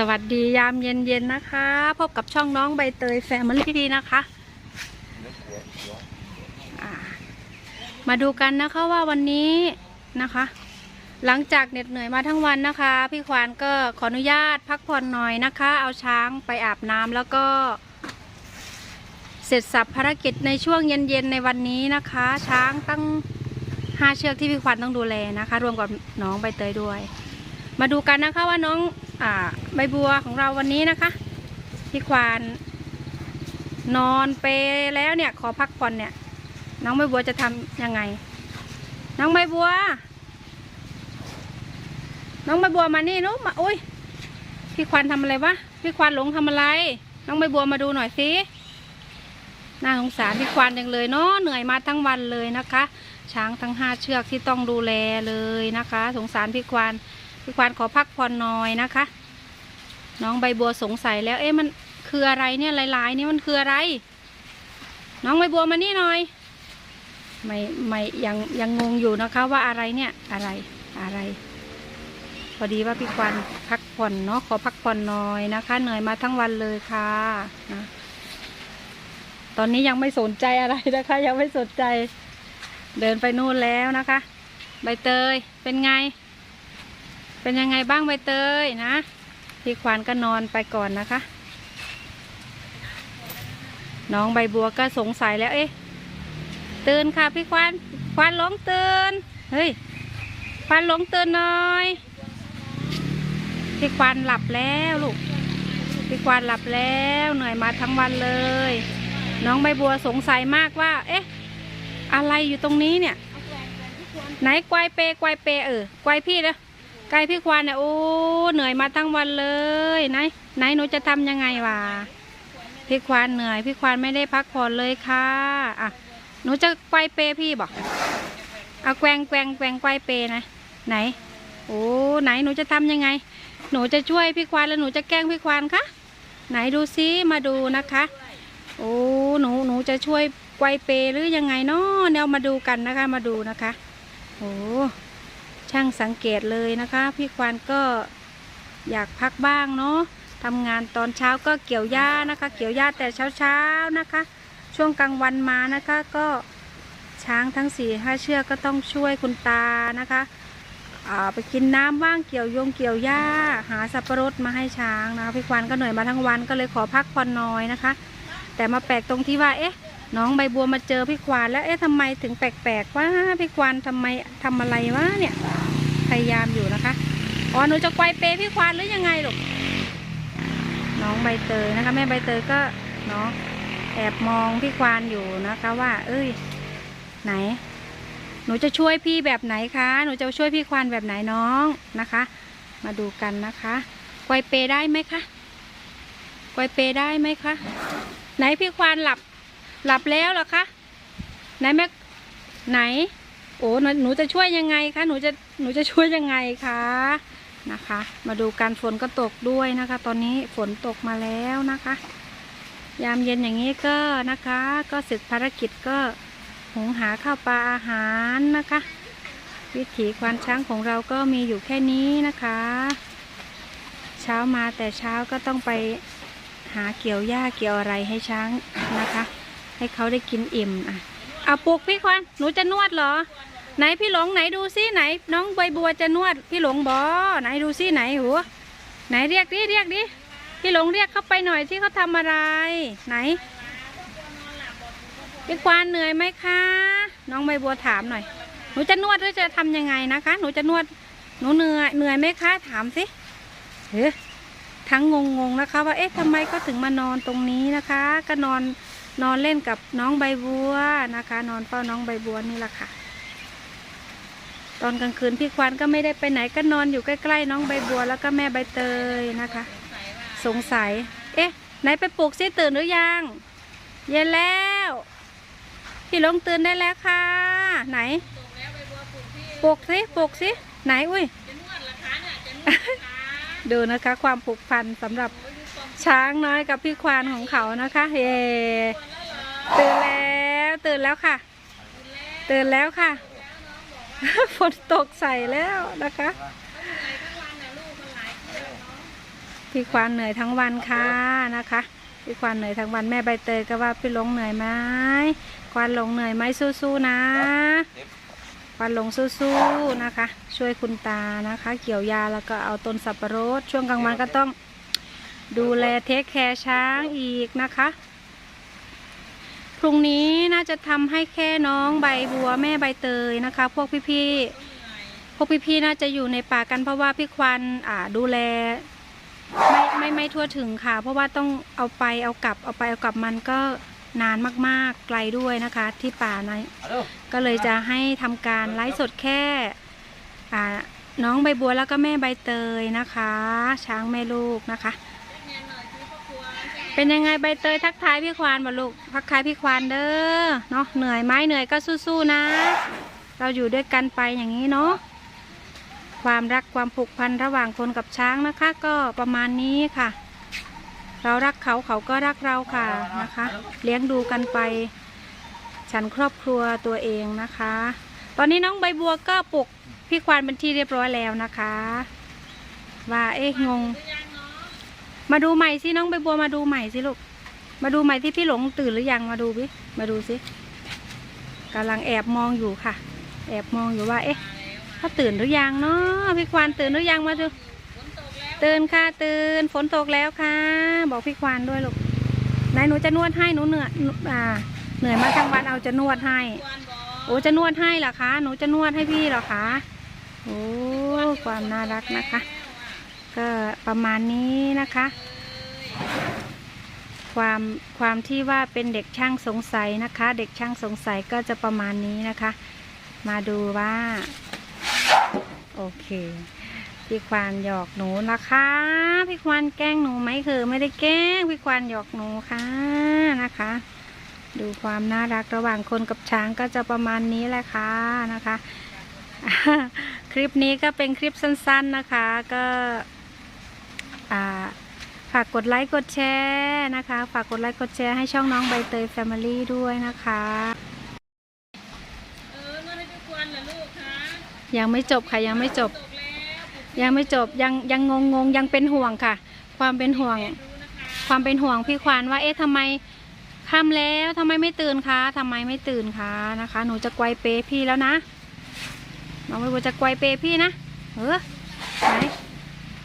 สวัสดียามเย็นๆนะคะ พบกับช่องน้องใบเตยแฟมิลี่นะคะ มาดูกันนะคะว่าวันนี้นะคะ หลังจากเหน็ดเหนื่อยมาทั้งวันนะคะ พี่ควานก็ขออนุญาตพักผ่อนหน่อยนะคะ เอาช้างไปอาบน้ำแล้วก็ เสร็จสับภารกิจในช่วงเย็นๆในวันนี้นะคะ ช้างตั้งห้าเชือกที่พี่ควานต้องดูแลนะคะ รวมกับน้องใบเตยด้วย มาดูกันนะคะว่าน้อง ใบบัวของเราวันนี้นะคะพี่ควานนอนเปแล้วเนี่ย ขอพักผ่อนเนี่ย น้องใบบัวจะทำยังไง น้องใบบัว น้องใบบัวมานี่นุ๊กมาอุ้ยพี่ควานทำอะไรวะพี่ควานหลงทำอะไร น้องใบบัวมาดูหน่อยสิน่าสงสารพี่ควานจังเลยเนาะเหนื่อยมาทั้งวันเลยนะคะ ช้างทั้งห้าเชือกที่ต้องดูแลเลยนะคะ สงสารพี่ควาน พี่ควานขอพักผ่อนหน่อยนะคะ น้องใบบัวสงสัยแล้วเอ๊ะมันคืออะไรเนี่ยลายๆนี่มันคืออะไร น้องใบบัวมานี่หน่อยไม่ไม่ยังยังงงอยู่นะคะว่าอะไรเนี่ยอะไรอะไร พอดีว่าพี่ควานพักผ่อนเนาะขอพักผ่อนหน่อยนะคะ เหนื่อยมาทั้งวันเลยค่ะนะตอนนี้ยังไม่สนใจอะไรนะคะ ยังไม่สนใจ เดินไปนู่นแล้วนะคะ ใบเตยเป็นไง เป็นยังไงบ้างใบเตยนะ พี่ควานก็นอนไปก่อนนะคะ น้องใบบัวก็สงสัยแล้วเอ๊ะตื่นค่ะพี่ควานควานหลงตื่นเฮ้ยควานหลงตื่นหน่อยพี่ควานหลับแล้วลูกพี่ควานหลับแล้วเหนื่อยมาทั้งวันเลย น้องใบบัวสงสัยมากว่า เอ๊ะ อะไรอยู่ตรงนี้เนี่ย ไหนกวายเปกวายเปเออกวายพี่นะ ไก่พี่ควานเนี่ยโอ้เหนื่อยมาทั้งวันเลยไหนไหนหนูจะทำยังไงวะพี่ควานเหนื่อยพี่ควานไม่ได้พักผ่อนเลยค่ะอะหนูจะไกวเปพี่บอกเอาแกวงแกวงแกวงไกวเปนะไหนโอ้ไหนหนูจะทำยังไง หนูจะช่วยพี่ควานแล้วหนูจะแกล้งพี่ควานคะไหนดูซิมาดูนะคะโอ้หนูหนูจะช่วยไกวเปหรือยังไงเนาะเดี๋ยวมาดูกันนะคะมาดูนะคะโอ้ สังเกตเลยนะคะ พี่ควานก็อยากพักบ้างเนาะทำงานตอนเช้าก็เกี่ยวหญ้านะคะ เกี่ยวหญ้าแต่เช้าๆนะคะ ช่วงกลางวันมานะคะก็ช้างทั้งสี่ห้าเชือกก็ต้องช่วยคุณตานะคะไปกินน้ำบ้างเกี่ยวยงเกี่ยวหญ้า หาสับปะรดมาให้ช้างนะคะพี่ควานก็เหนื่อยมาทั้งวันก็เลยขอพักผ่อนน้อยนะคะ แต่มาแปลกตรงที่ว่าเอ๊ะ น้องใบบัวมาเจอพี่ควานแล้วเอ๊ะทำไมถึงแปลกๆว่าพี่ควานทำไมทำอะไรวะเนี่ย ยายามอยู่นะคะ อ๋อ หนูจะไกวเปพี่ควานหรือยังไงลูก น้องใบเตยนะคะ แม่ใบเตยก็เนาะแอบมองพี่ควานอยู่นะคะว่า เอ้ย ไหน หนูจะช่วยพี่แบบไหนคะ หนูจะช่วยพี่ควานแบบไหนน้องนะคะ มาดูกันนะคะไกวเปได้ไหมคะไกวเปได้ไหมคะ ไหนพี่ควานหลับ หลับแล้วเหรอคะ ไหนแม่ ไหน โอ้หนูหนูจะช่วยยังไงคะ หนูจะ หนูจะช่วยยังไงคะนะคะ มาดูการฝนก็ตกด้วยนะคะ ตอนนี้ฝนตกมาแล้วนะคะ ยามเย็นอย่างนี้ก็นะคะ ก็เสร็จภารกิจก็หุงหาข้าวปลาอาหารนะคะ วิถีควานช้างของเราก็มีอยู่แค่นี้นะคะ เช้ามาแต่เช้าก็ต้องไปหาเกี่ยวหญ้าเกี่ยวอะไรให้ช้างนะคะ ให้เขาได้กินอิ่มอะเอาปลุกพี่ควันหนูจะนวดเหรอ ไหนพี่หลงไหนดูซิไหน น้องใบบัวจะนวดพี่หลงบอไหนดูซิไหนหัวไหนเรียกดิเรียกดิพี่หลงเรียกเขาไปหน่อยที่เขาทำอะไร ไหนพี่ควานเหนื่อยไหมคะ น้องใบบัวถามหน่อย หนูจะนวดหรือจะทำยังไงนะคะ หนูจะนวดหนูเหนื่อยเหนื่อยไหมคะถามสิเฮ้ทั้งงงๆนะคะ ว่าเอ๊ะทำไมเขาถึงมานอนตรงนี้นะคะ ก็นอนนอนเล่นกับน้องใบบัวนะคะ นอนเฝ้าน้องใบบัวนี่แหละค่ะ ตอนกลางคืนพี่ควานก็ไม่ได้ไปไหนก็นอนอยู่ใกล้ๆน้องใบบัวแล้วก็แม่ใบเตยนะคะ สงสัย เอ๊ะ ไหนไปปลุกซิตื่นหรือยัง เย็นแล้ว พี่หลงตื่นได้แล้วค่ะ ไหนปลุกสิปลุกสิไหนอุ้ยดูนะคะ ความผูกพันสำหรับช้างน้อยกับพี่ควานของเขานะคะเย่ตื่นแล้วตื่นแล้วค่ะ ตื่นแล้วค่ะ ฝนตกใส่แล้วนะคะพี่ควานเหนื่อยทั้งวันค่ะนะคะพี่ควานเหนื่อยทั้งวันแม่ใบเตยก็ว่าพี่หลงเหนื่อยไหมควานหลงเหนื่อยไหมสู้ๆนะควานหลงสู้ๆนะคะ ช่วยคุณตานะคะ เกี่ยวยาแล้วก็เอาต้นสับปะรดช่วงกลางวันก็ต้องดูแลเทคแคร์ช้างอีกนะคะ พรุ่งนี้น่าจะทำให้แค่น้องใบบัวแม่ใบเตยนะคะ พวกพี่ๆพวกพี่ๆน่าจะอยู่ในป่ากันเพราะว่าพี่ควันอ่าดูแล ไม่ไม่ไม่ทั่วถึงค่ะ เพราะว่าต้องเอาไปเอากลับเอาไปเอากลับมันก็นานมากๆไกลด้วยนะคะ ที่ป่าในก็เลยจะให้ทำการไลฟ์สดแค่อ่าน้องใบบัวแล้วก็แม่ใบเตยนะคะ ช้างแม่ลูกนะคะ เป็นยังไงใบเตยทักทายพี่ควานบ่ลูกทักทายพี่ควานเด้อเนาะเหนื่อยไหมเหนื่อยก็สู้ๆนะ เราอยู่ด้วยกันไปอย่างนี้เนาะความรักความผูกพันระหว่างคนกับช้างนะคะ ก็ประมาณนี้ค่ะ เรารักเขาเขาก็รักเราค่ะนะคะ เลี้ยงดูกันไป ฉันครอบครัวตัวเองนะคะ ตอนนี้น้องใบบัวก็ปลุกพี่ควานเป็นที่เรียบร้อยแล้วนะคะ ว่าเอ๊ะงง มาดูใหม่สิน้องใบบัวมาดูใหม่สิลูก มาดูใหม่ที่พี่หลงตื่นหรือยังมาดูพี่มาดูสิกำลังแอบมองอยู่ค่ะ แอบมองอยู่ว่า เอ๊ะเขาตื่นหรือยังเนาะพี่ควานตื่นหรือยังมาดูตื่นค่ะตื่นฝนตกแล้วค่ะ บอกพี่ควานด้วยลูกไหนหนูจะนวดให้หนูเหนื่อยอ่าเหนื่อยมาทั้งวันเอาจะนวดให้โอ้จะนวดให้เหรอคะ หนูจะนวดให้พี่เหรอคะโอ้ความน่ารักนะคะ ก็ประมาณนี้นะคะ ความความที่ว่าเป็นเด็กช่างสงสัยนะคะ เด็กช่างสงสัยก็จะประมาณนี้นะคะ มาดูว่า โอเคพี่ควานหยอกหนูนะคะ พี่ควานแกล้งหนูไหมคือไม่ได้แกล้งพี่ควานหยอกหนูค่ะนะคะ ดูความน่ารักระหว่างคนกับช้างก็จะประมาณนี้แหละค่ะนะคะ คลิปนี้ก็เป็นคลิปสั้น ๆนะคะ ก็ ฝากกดไลค์กดแชร์นะคะ ฝากกดไลค์กดแชร์ให้ช่องน้องใบเตยแฟมิลี่ด้วยนะคะเออนวดให้ทุกวันเหรอลูกคะยังไม่จบค่ะยังไม่จบตกแล้วยังไม่จบยังยังงงงๆยังเป็นห่วงค่ะ ความเป็นห่วงดูนะคะความเป็นห่วงพี่ควานว่าเอ๊ะทำไมค่ำแล้วทำไมไม่ตื่นคะทำไมไม่ตื่นคะนะคะ หนูจะไกวเปพี่แล้วนะน้องใบบัวจะไกวเปพี่นะเออไหน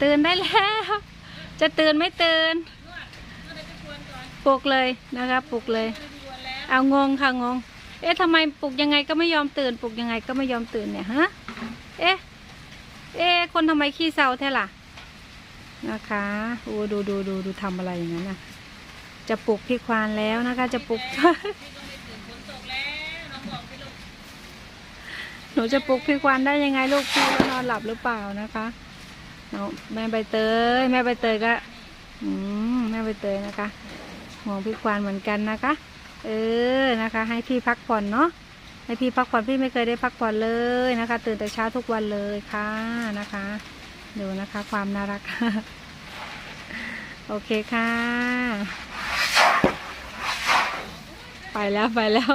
ตื่นได้แล้ว จะตื่นไม่ตื่นนวดนวดให้ทุกวันก่อนปลุกเลยนะคะปลุกเลย เอางงค่ะงง เอ๊ะทำไมปลุกยังไงก็ไม่ยอมตื่นปลุกยังไงก็ไม่ยอมตื่นเนี่ยฮะเอ๊ะเอ๊ะคนทำไมขี้เศร้าแท้ล่ะนะคะโอ้ดูดูดูดูทำอะไรอย่างนั้นน่ะจะปลุกพี่ควานแล้วนะคะ จะปลุกพี่ก็ไม่ตื่นฝนตกแล้วหนูจะปลุกพี่ควานได้ยังไงลูกพี่นอนหลับหรือเปล่านะคะ เนาแม่ใบเตย แม่ใบเตยก็อืมแม่ใบเตยนะคะห่วงพี่ควานเหมือนกันนะคะ เออนะคะ ให้พี่พักผ่อนเนาะให้พี่พักผ่อนพี่ไม่เคยได้พักผ่อนเลยนะคะ ตื่นแต่เช้าทุกวันเลยค่ะนะคะดูนะคะ ความน่ารัก โอเคค่ะ ไปแล้วไปแล้ว